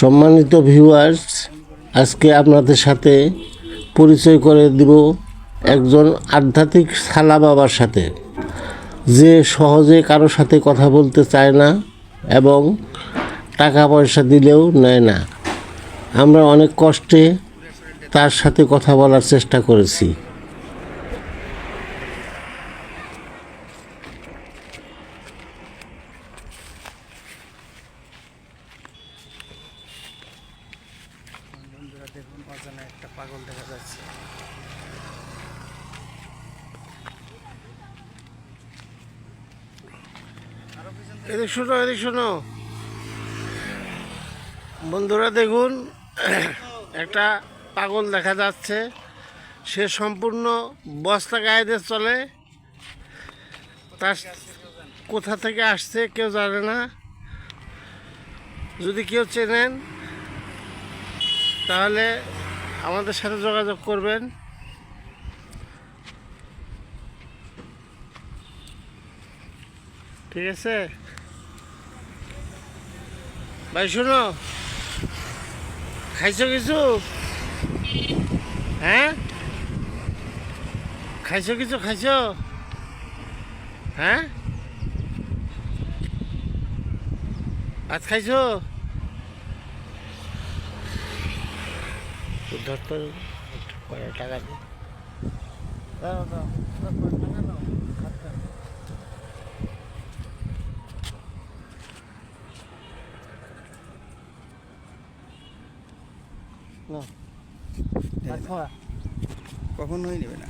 সম্মানিত ভিউয়ার্স আজকে আপনাদের সাথে পরিচয় করে দিব একজন আধ্যাত্মিক সালা বাবার সাথে। যে সহজে কারও সাথে কথা বলতে চায় না এবং টাকা পয়সা দিলেও নেয় না। আমরা অনেক কষ্টে তার সাথে কথা বলার চেষ্টা করেছি বন্ধুরা দেখুন অজানা একটা পাগল দেখা যাচ্ছে এদিক শোনো এদিক শোনো। বন্ধুরা, দেখুন, একটা পাগল দেখা যাচ্ছে। সে সম্পূর্ণ বস্তা গায়ে চলে। তার কোথা থেকে আসছে কেউ জানে না। যদি কেউ চেনেন, তাহলে আমাদের সাথে যোগাযোগ করবেন। ঠিক আছে? ভাই, শোনো। খাইছো কিছু? হ্যাঁ? খাইছো কিছু? খাইছো? হ্যাঁ? ভাত খাইছো? ধরতো কয় টাকা দে দাও দাও দাও, কয় টাকা দাও, ভাত খাও। খাওয়া? কখনোই নেবে না।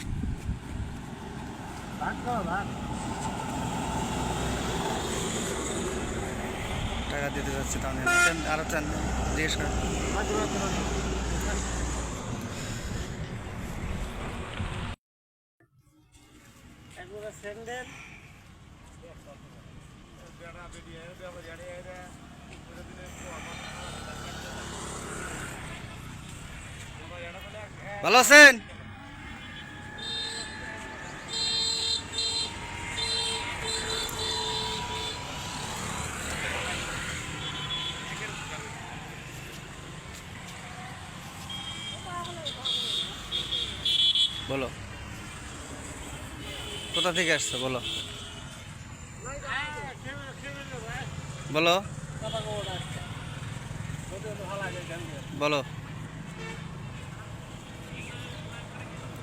টাকা দিতে যাচ্ছে তাহলে। আরও চান জিজ্ঞেস করেন ভালো আছেন? বলো। কোথা থেকে আসছো? বলো। বলো। বলো।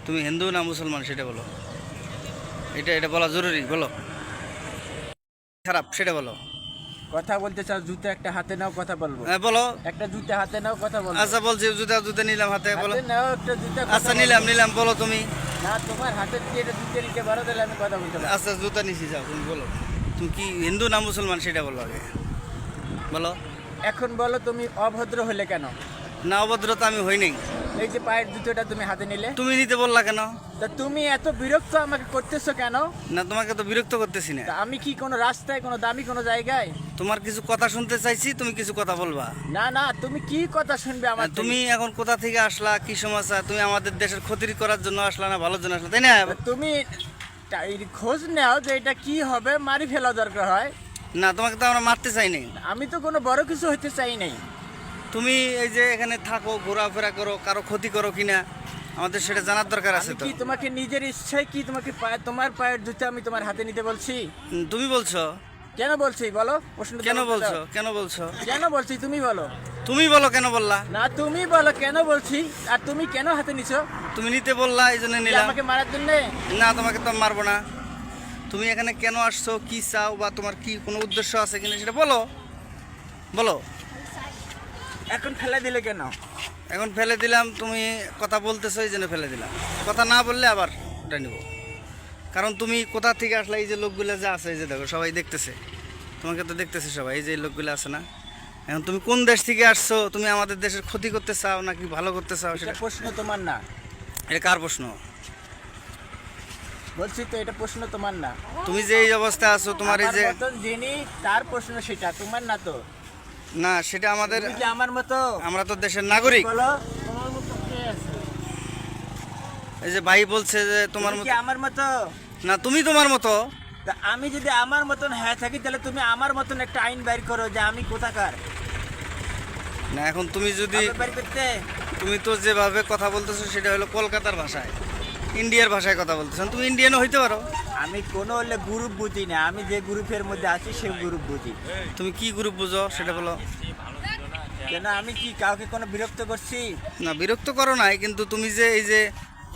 তুমি হিন্দু না মুসলমান সেটা বলো। এটা এটা বলা জরুরি বলো। খারাপ সেটা বলো। কথা বলতে চাও জুতো একটা হাতে নাও কথা বলব। হ্যাঁ বলো। একটা জুতো হাতে নাও কথা বলব। আচ্ছা বলছি জুতা জুতা নিলাম হাতে বলো। নাও একটা জুতো আচ্ছা নিলাম নিলাম বলো তুমি। না তোমার হাতে দিয়ে এটা জুতো নিতে পারো তাহলে আমি কথা বলতে পারব। আচ্ছা জুতা নিছি যাও তুমি বলো। তুমি কি হিন্দু না মুসলমান সেটা বলো আগে। বলো। এখন বলো তুমি অভদ্র হলে কেন? না অভদ্রতা আমি হই নাই। এই যে পায়ের জুতোটা তুমি হাতে নিলে। তুমি নিতে বললা কেন? তা তুমি এত বিরক্ত আমাকে করতেছো কেন? না তোমাকে তো বিরক্ত করতেছি না। তা আমি কি কোনো রাস্তায় কোনো দামি কোনো জায়গায়? তোমার কিছু কথা শুনতে চাইছি তুমি কিছু কথা বলবা। না না তুমি কি কথা শুনবে আমার থেকে? তুমি এখন কোথা থেকে আসলা কি সমস্যা? তুমি আমাদের দেশের ক্ষতি করার জন্য আসলা না ভালোর জন্য আসলা তাই না? তা তুমি তা খোঁজ নাও যে এটা কি হবে মারি ফেলা দরকার হয়। না তোমাকে তো আমরা মারতে চাই নাই। আমি তো কোনো বড় কিছু হইতে চাই নাই। তুমি এই যে এখানে থাকো ঘোরাফেরা করো কারও ক্ষতি করো কিনা আমাদের সেটা জানার দরকার আছে তো। কি তোমাকে নিজের ইচ্ছায় কি তোমাকে পায়ে- তোমার পায়ের জুতো আমি তোমার হাতে নিতে বলছি? তুমি বলছো? কেন বলছি? বলো প্রশ্ন কেন বলছো? কেন বলছো? কেন বলছি? তুমি বলো। তুমি বলো কেন বললা? না তুমি বলো কেন বলছি? আর তুমি কেন হাতে নিছো? তুমি নিতে বললা এই জন্য নিলাম। আমাকে মারার জন্য? না তোমাকে তো মারবো না। তুমি এখানে কেন আসছো? কি চাও? বা তোমার কি কোনো উদ্দেশ্য আছে কিনা সেটা বলো। বলো। এখন ফেলে দিলে কেন? এখন ফেলে দিলাম তুমি কথা বলতেছো এই জন্য ফেলে দিলাম। কথা না বললে আবার ওটা নিব। কারণ তুমি কোথা থেকে আসলে এই যে লোকগুলো যে আছে এই যে দেখো সবাই দেখতেছে। তোমাকে তো দেখতেছে সবাই এই যে লোকগুলো আছে না? এখন তুমি কোন দেশ থেকে আসছো? তুমি আমাদের দেশের ক্ষতি করতে চাও নাকি ভালো করতে চাও সেটা? প্রশ্ন তোমার না। এটা কার প্রশ্ন? বলছি তো এটা প্রশ্ন তোমার না। তুমি যে এই অবস্থা আছো তোমার এই যে যিনি তার প্রশ্ন সেটা তোমার না তো। না সেটা আমাদের আমার মতো? আমরা তো দেশের নাগরিক। এই যে ভাই বলছে যে তোমার মতো আমার মতো? না তুমি তোমার মতো। আমি যদি আমার মতন হ্যাঁ থাকি তাহলে তুমি আমার মতন একটা আইন বাইর করো যে আমি কোথাকার। না এখন তুমি যদি তুমি তো যেভাবে কথা বলতেছো সেটা হলো কলকাতার ভাষায়। ইন্ডিয়ার ভাষায় কথা বলতেছেন। তুমি ইন্ডিয়ানও হইতে পারো। আমি কোনো হলে গ্রুপ বুঝি না। আমি যে গ্রুপের মধ্যে আছি সেই গ্রুপ বুঝি। তুমি কি গ্রুপ বুঝো সেটা বলো। কেন? আমি কি কাউকে কোনো বিরক্ত করছি? না বিরক্ত করো নাই কিন্তু তুমি যে এই যে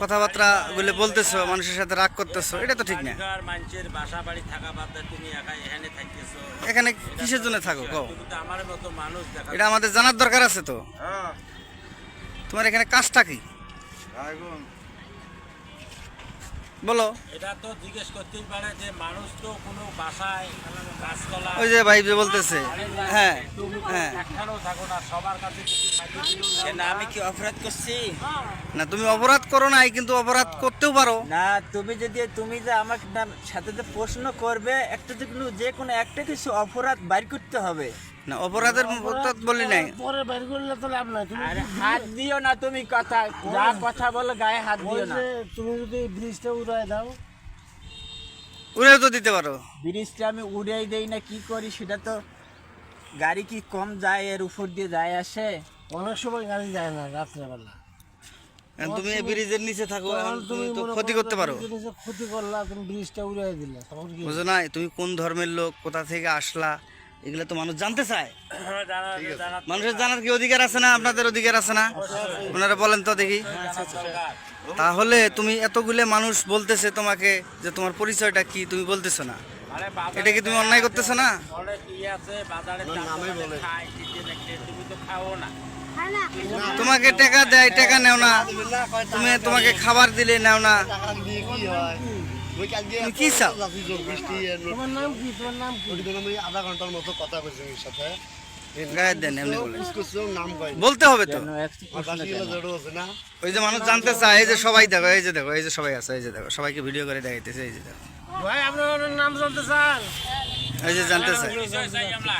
কথাবার্তা গুলো বলতেছো মানুষের সাথে রাগ করতেছো এটা তো ঠিক না। মানুষের বাসা বাড়ি থাকা বাদ তুমি একা এখানে থাকতেছো। এখানে কিসের জন্য থাকো কও? আমার মতো মানুষ দেখা এটা আমাদের জানার দরকার আছে তো। তোমার এখানে কাজটা কি? বলো। এটা তো জিজ্ঞেস করতেই পারে যে মানুষ তো কোনো বাসায় গাছতলা ওই যে ভাই যে বলতেছে। হ্যাঁ হ্যাঁ। থাকো না সবার কাছে আমি কি অপরাধ করছি? না তুমি অপরাধ করো নাই কিন্তু অপরাধ করতেও পারো। না তুমি যদি তুমি যে আমাকে না- সাথে যে প্রশ্ন করবে একটা যে কোনো যে কোনো একটা কিছু অপরাধ বাইর করতে হবে। না অপরাধের অপরাধ বলি নাই। পরে বের করলে তো লাভ নাই। তুমি হাত দিও না তুমি কথা যা কথা বলো গায়ে হাত দিও না। তুমি যদি ব্রিজটা উড়াই দাও। উড়েও তো দিতে পারো। ব্রিজটা আমি উড়াই দেই না কি করি সেটা তো গাড়ি কি কম যায় এর উপর দিয়ে যায় আসে? অনেক সময় গাড়ি যায় না রাত্রেবেলা। এখন তুমি ব্রিজের নিচে থাকো তুমি তো ক্ষতি করতে পারো। ক্ষতি করলা তুমি ব্রিজটা উড়াই দিলে বুঝো না তুমি কোন ধর্মের লোক কোথা থেকে আসলা? এগুলো তো মানুষ জানতে চায়। জানা মানুষের জানার কি অধিকার আছে না? আপনাদের অধিকার আছে না? ওনারা বলেন তো দেখি। তাহলে তুমি এতগুলো মানুষ বলতেছে তোমাকে যে তোমার পরিচয়টা কি তুমি বলতেছো না? এটা কি তুমি অন্যায় করতেছো না? ইয়ে আছে বাজারে খাই দিতে দেখতে তুমি তো খাও না। তোমাকে টাকা দেয় টাকা নেও না। তুমি তোমাকে খাবার দিলে নেও না। কি চাও? তোমার নাম কি? তোমার নাম কি? আধা ঘণ্টার মতো কথা কইছি ওর সাথে। গায়ে দেন এমনি বলে। কিছু নাম কয়। বলতে হবে তো। ওই যে মানুষ জানতে চায় এই যে সবাই দেখো এই যে দেখো এই যে সবাই আছে এই যে দেখো সবাইকে ভিডিও করে দেখাইতেছে এই যে দেখো। ভাই আপনার নাম জানতে চান? এই যে জানতে আমরা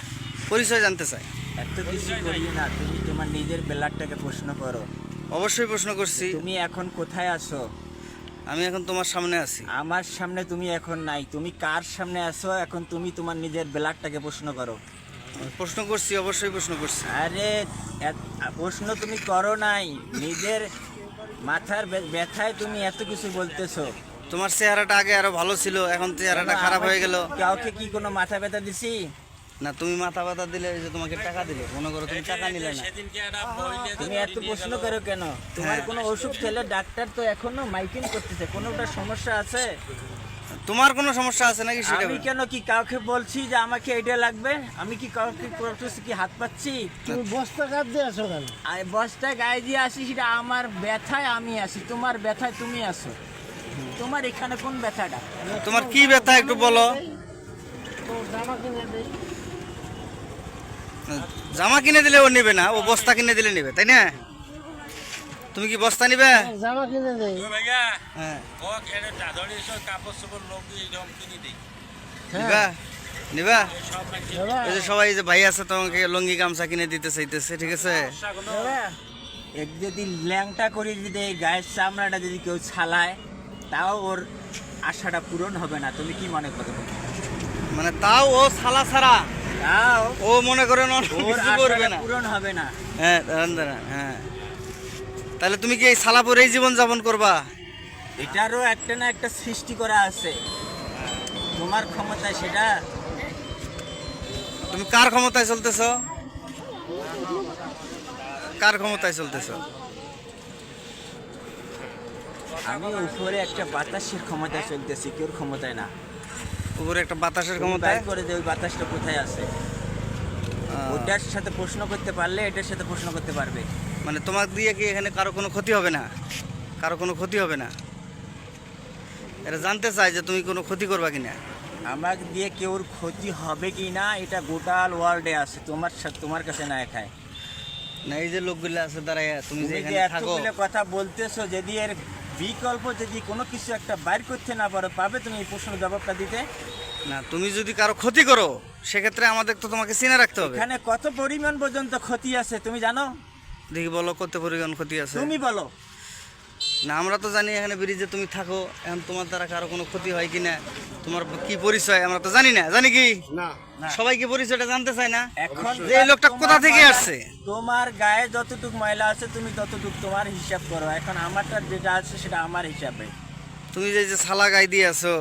পরিচয় জানতে চায়। এত কিছু করি না তুমি তোমার নিজের বেলারটাকে প্রশ্ন করো। অবশ্যই প্রশ্ন করছি। তুমি এখন কোথায় আছো? আমি এখন তোমার সামনে আছি। আমার সামনে তুমি এখন নাই। তুমি কার সামনে আছো? এখন তুমি তোমার নিজের বেলারটাকে প্রশ্ন করো। প্রশ্ন করছি অবশ্যই প্রশ্ন করছি। আরে প্রশ্ন তুমি করো নাই। নিজের মাথার ব্যথায় তুমি এত কিছু বলতেছো। তোমার চেহারাটা আগে আরও ভালো ছিল এখন চেহারাটা খারাপ হয়ে গেল। কাউকে কি কোনো মাথা ব্যথা দিছি? না তুমি মাথা ব্যথা দিলে যে তোমাকে টাকা দিলে মনে করো তুমি টাকা নিলে না। তুমি এত প্রশ্ন করো কেন? তোমার কোনো অসুখ খেলে ডাক্তার তো এখনও মাইকিং করতেছে কোনোটা সমস্যা আছে? তোমার কোনো সমস্যা আছে নাকি সেটা আমি কেন কি কাউকে বলছি যে আমাকে এটা লাগবে? আমি কি কাউকে করতেছি কি হাত পাচ্ছি? তুমি বস্তা কাপ দিয়ে আছো কেন? আর বস্তা গায়ে দিয়ে আসি সেটা আমার ব্যথায় আমি আসি তোমার ব্যথায় তুমি আসো তোমার এখানে কোন ব্যথাটা? তোমার কি ব্যথা একটু বলো। তো জামা কিনে দেই। জামা কিনে দিলে ও নেবে না ও বস্তা কিনে দিলে নেবে তাই না? তুমি কি বস্তা নিবে? জামা কিনে দেই। ভাইয়া হ্যাঁ। ও এনে দাদরি সব কাপড় চোপড় লোক এরকম কিনে দিই। নিবা? নিবা? এই যে সবাই এই যে ভাই আছে তোমাকে লঙ্গি গামছা কিনে দিতে চাইতেছে ঠিক আছে? এক যদি ল্যাংটা করে যদি এই গায়ের চামড়াটা যদি কেউ ছালায় তাও ওর আশাটা পূরণ হবে না। তুমি কি মনে করো? মানে তাও ও ছালা ছাড়া। ও মনে করে না করবে না। পূরণ হবে না। হ্যাঁ হ্যাঁ। তাহলে তুমি কি এই সালা পরেই জীবন যাপন করবা? এটারও একটা না একটা সৃষ্টি করা আছে। তোমার ক্ষমতায় সেটা তুমি কার ক্ষমতায় চলতেছ? কার ক্ষমতায় চলতেছ? আমি উপরে একটা বাতাসের ক্ষমতায় চলতেছি কেউ ক্ষমতায় না। উপরে একটা বাতাসের বাইর করে যে ওই বাতাসটা কোথায় আছে? ওটার সাথে প্রশ্ন করতে পারলে এটার সাথে প্রশ্ন করতে পারবে। মানে তোমার দিয়ে কি এখানে কারও কোনো ক্ষতি হবে না? কারও কোনো ক্ষতি হবে না? এটা জানতে চাই যে তুমি কোনো ক্ষতি করবা কিনা। আমাকে দিয়ে কেউর ক্ষতি হবে কি না এটা গোটাল ওয়ার্ল্ডে আছে। তোমার সাথে তোমার কাছে না একাই। না এই যে লোকগুলো আছে যে তুমি যে এখানে থাকো। কথা বলতেছো যদি এর বিকল্প যদি কোনো কিছু একটা বাইর করতে না পারো পাবে তুমি এই প্রশ্নের জবাবটা দিতে? না তুমি যদি কারও ক্ষতি করো সেক্ষেত্রে আমাদের তো তোমাকে চিনে রাখতে হবে। এখানে কত পরিমাণ পর্যন্ত ক্ষতি আছে তুমি জানো? দেখি বলো কত পরিমাণ ক্ষতি আছে? তুমি বলো। না আমরা তো জানি এখানে ব্রিজে তুমি থাকো এখন তোমার দ্বারা কারও কোনো ক্ষতি হয় কিনা তোমার কি পরিচয় আমরা তো জানি না জানি কি? না। সবাই কি পরিচয়টা জানতে চায় না? এখন যে এই লোকটা কোথা থেকে আসছে? তোমার গায়ে যতটুক ময়লা আছে তুমি ততটুক তোমার হিসাব করো। এখন আমারটা যেটা আছে সেটা আমার হিসাবে। তুমি যে যে সালা গাই দিয়ে আছো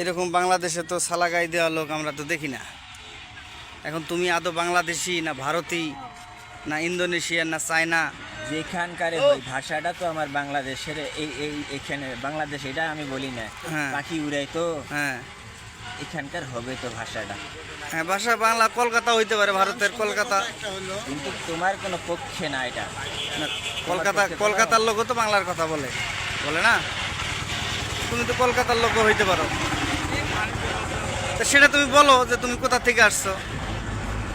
এরকম বাংলাদেশে তো সালা গাই দেওয়া লোক আমরা তো দেখি না। এখন তুমি আদৌ বাংলাদেশি না ভারতী না ইন্দোনেশিয়ান না চায়না? যেখানকার ওই ভাষাটা তো আমার বাংলাদেশের এই এই এখানে বাংলাদেশ এটা আমি বলি না। হ্যাঁ। পাখি উড়াই তো। হ্যাঁ। এখানকার হবে তো ভাষাটা। হ্যাঁ ভাষা বাংলা কলকাতা হইতে পারে ভারতের কলকাতা। কিন্তু তোমার কোনো পক্ষে না এটা। কলকাতা কলকাতার লোকও তো বাংলার কথা বলে। বলে না? তুমি তো কলকাতার লোক হইতে পারো। তা সেটা তুমি বলো যে তুমি কোথা থেকে আসছো?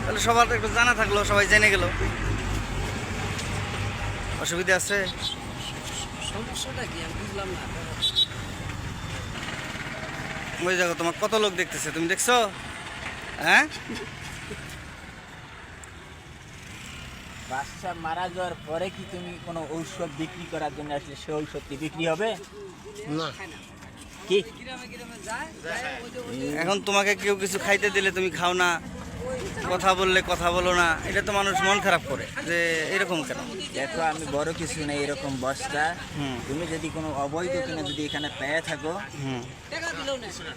তাহলে সবার একটু জানা থাকল সবাই জেনে গেল। অসুবিধা আছে? ওই দেখো তোমার কত লোক দেখতেছে তুমি দেখছ? হ্যাঁ? বাচ্চা মারা যাওয়ার পরে কি তুমি কোনো ঔষধ বিক্রি করার জন্য আসলে সে ঔষধ কি বিক্রি হবে? না। কি? এখন তোমাকে কেউ কিছু খাইতে দিলে তুমি খাও না। কথা বললে কথা বলো না এটা তো মানুষ মন খারাপ করে যে এরকম কেন? দেখো আমি বড় কিছু নেই এরকম বস্তা। তুমি যদি কোনো অবৈধ কিনে যদি এখানে পেয়ে থাকো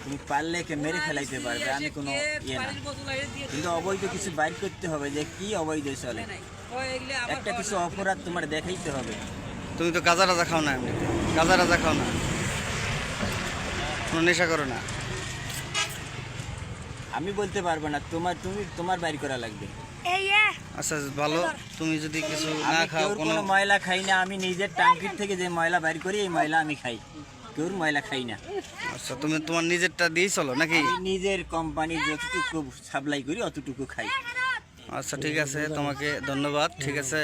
তুমি পারলে একে মেরে ফেলাইতে পারবে আমি কোনো ইয়ে না। কিন্তু অবৈধ কিছু বাইর করতে হবে যে কি অবৈধ চলে? একটা কিছু অপরাধ তোমার দেখাইতে হবে। তুমি তো গাজা রাজা খাও না এমনিতে গাজা রাজা খাও না। কোনো নেশা করো না। আমি বলতে পারব না তোমার তুমি তোমার বাইর করা লাগবে। আচ্ছা ভালো। তুমি যদি কিছু না খাও কোনো ময়লা খাই না আমি নিজের টাঙ্কির থেকে যে ময়লা বাইর করি এই ময়লা আমি খাই। কেউর ময়লা খাই না। আচ্ছা তুমি তোমার নিজেরটা দিয়েই চলো নাকি? নিজের কোম্পানির যতটুকু সাপ্লাই করি অতটুকু খাই। আচ্ছা ঠিক আছে তোমাকে ধন্যবাদ ঠিক আছে।